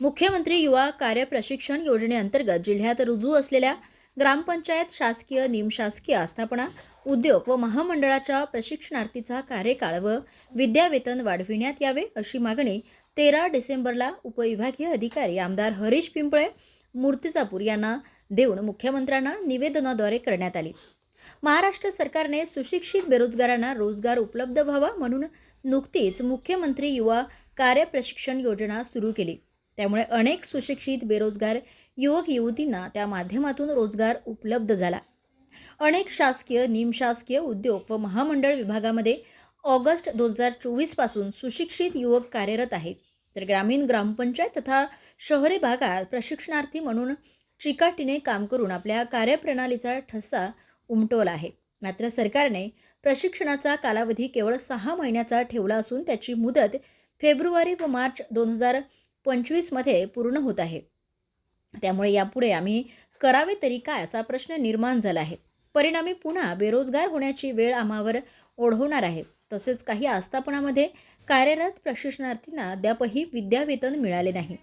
मुख्यमंत्री युवा कार्य प्रशिक्षण योजनेअंतर्गत जिल्ह्यात रुजू असलेल्या ग्रामपंचायत शासकीय निमशासकीय आस्थापना उद्योग व महामंडळाच्या प्रशिक्षणार्थीचा कार्यकाळ व विद्यावेतन वाढविण्यात यावे अशी मागणी तेरा डिसेंबरला उपविभागीय अधिकारी आमदार हरीश पिंपळे मूर्तिजापूर यांना देऊन मुख्यमंत्र्यांना निवेदनाद्वारे करण्यात आली. महाराष्ट्र सरकारने सुशिक्षित बेरोजगारांना रोजगार उपलब्ध व्हावा म्हणून नुकतीच मुख्यमंत्री युवा कार्य प्रशिक्षण योजना सुरू केली. त्यामुळे अनेक सुशिक्षित बेरोजगार युवक युवतींना त्या माध्यमातून रोजगार उपलब्ध झाला. अनेक शासकीय निमशासकीय उद्योग व महामंडळ विभागामध्ये ऑगस्ट दोन हजार चोवीसपासून सुशिक्षित युवक कार्यरत आहेत. तर ग्रामीण ग्रामपंचायत तथा शहरी भागात प्रशिक्षणार्थी म्हणून चिकाटीने काम करून आपल्या कार्यप्रणालीचा ठसा उमटवला आहे. मात्र सरकारने प्रशिक्षणाचा कालावधी केवळ सहा महिन्याचा ठेवला असून त्याची मुदत फेब्रुवारी व मार्च दोन हजार पंचवीसमध्ये पूर्ण होत आहे. त्यामुळे यापुढे आम्ही करावे तरी काय असा प्रश्न निर्माण झाला आहे. परिणामी पुन्हा बेरोजगार होण्याची वेळ आम्हावर ओढवणार आहे. तसेच काही आस्थापनामध्ये कार्यरत प्रशिक्षणार्थींना अद्यापही विद्यावेतन मिळाले नाही.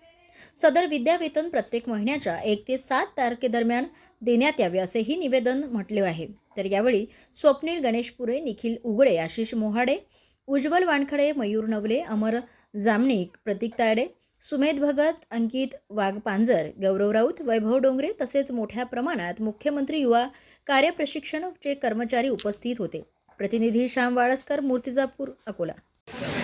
सदर विद्यावेतन प्रत्येक महिन्याच्या एक ते सात तारखेदरम्यान देण्यात यावे असेही निवेदन म्हटले आहे. तर यावेळी स्वप्नील गणेशपुरे निखिल उगडे आशिष मोहाडे उज्ज्वल वानखडे मयूर नवले अमर जामनिक प्रतीक तायडे सुमेध भगत अंकित वाघपांजर गौरव राऊत वैभव डोंगरे तसेच मोठ्या प्रमाणात मुख्यमंत्री युवा कार्यप्रशिक्षणचे कर्मचारी उपस्थित होते. प्रतिनिधी श्याम वाळसकर मूर्तिजापूर अकोला.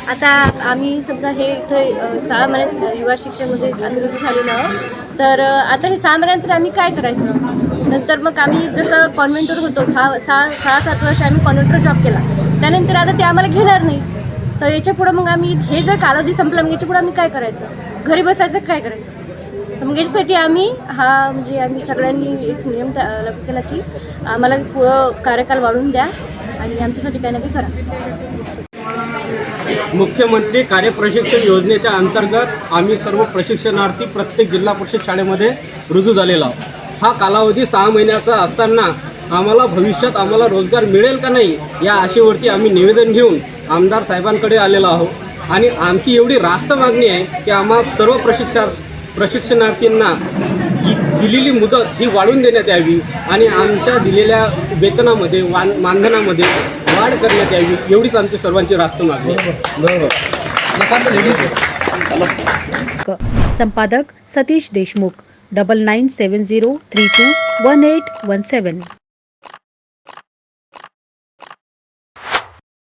आता आम्ही समजा हे इथे सहा महिन्यात युवा शिक्षणमध्ये आम्ही रुजू झालेलो आहोत. तर आता हे सहा महिन्यानंतर आम्ही काय करायचं? नंतर मग आम्ही जसं कॉन्व्हेंटवर होतो सहा सहा सहा सात वर्ष आम्ही कॉन्व्हेंटवर जॉब केला. त्यानंतर आता ते आम्हाला घेणार नाही. तर याच्या पुढं मग आम्ही हे जर कालावधी संपला मग याच्या पुढं आम्ही काय करायचं? घरी बसायचं काय करायचं? तर मग याच्यासाठी आम्ही हा म्हणजे आम्ही सगळ्यांनी एक नियम लागू केला की आम्हाला पुढं कार्यकाल वाढवून द्या आणि आमच्यासाठी काही ना काही करा. मुख्यमंत्री कार्यप्रशिक्षण योजनेच्या अंतर्गत आम्ही सर्व प्रशिक्षणार्थी प्रत्येक जिल्हा परिषद शाळेमध्ये रुजू झालेलो आहोत. हा कालावधी सहा महिन्याचा असताना आम्हाला भविष्यात आम्हाला रोजगार मिळेल का नाही या आशेवरती आम्ही निवेदन घेऊन आमदार साहेबांकडे आलेलो आहोत. आणि आमची एवढी रास्त मागणी आहे की आम्हा सर्व प्रशिक्षण प्रशिक्षणार्थींना ही दिलेली मुदत ही वाढवून देण्यात यावी आणि आमच्या दिलेल्या वेतनामध्ये वान मानधनामध्ये वाढ करण्यात यावी एवढीच आमची सर्वांची रास्त मागणी आहे. क- संपादक Satish Deshmukh double nine seven zero three two one eight one seven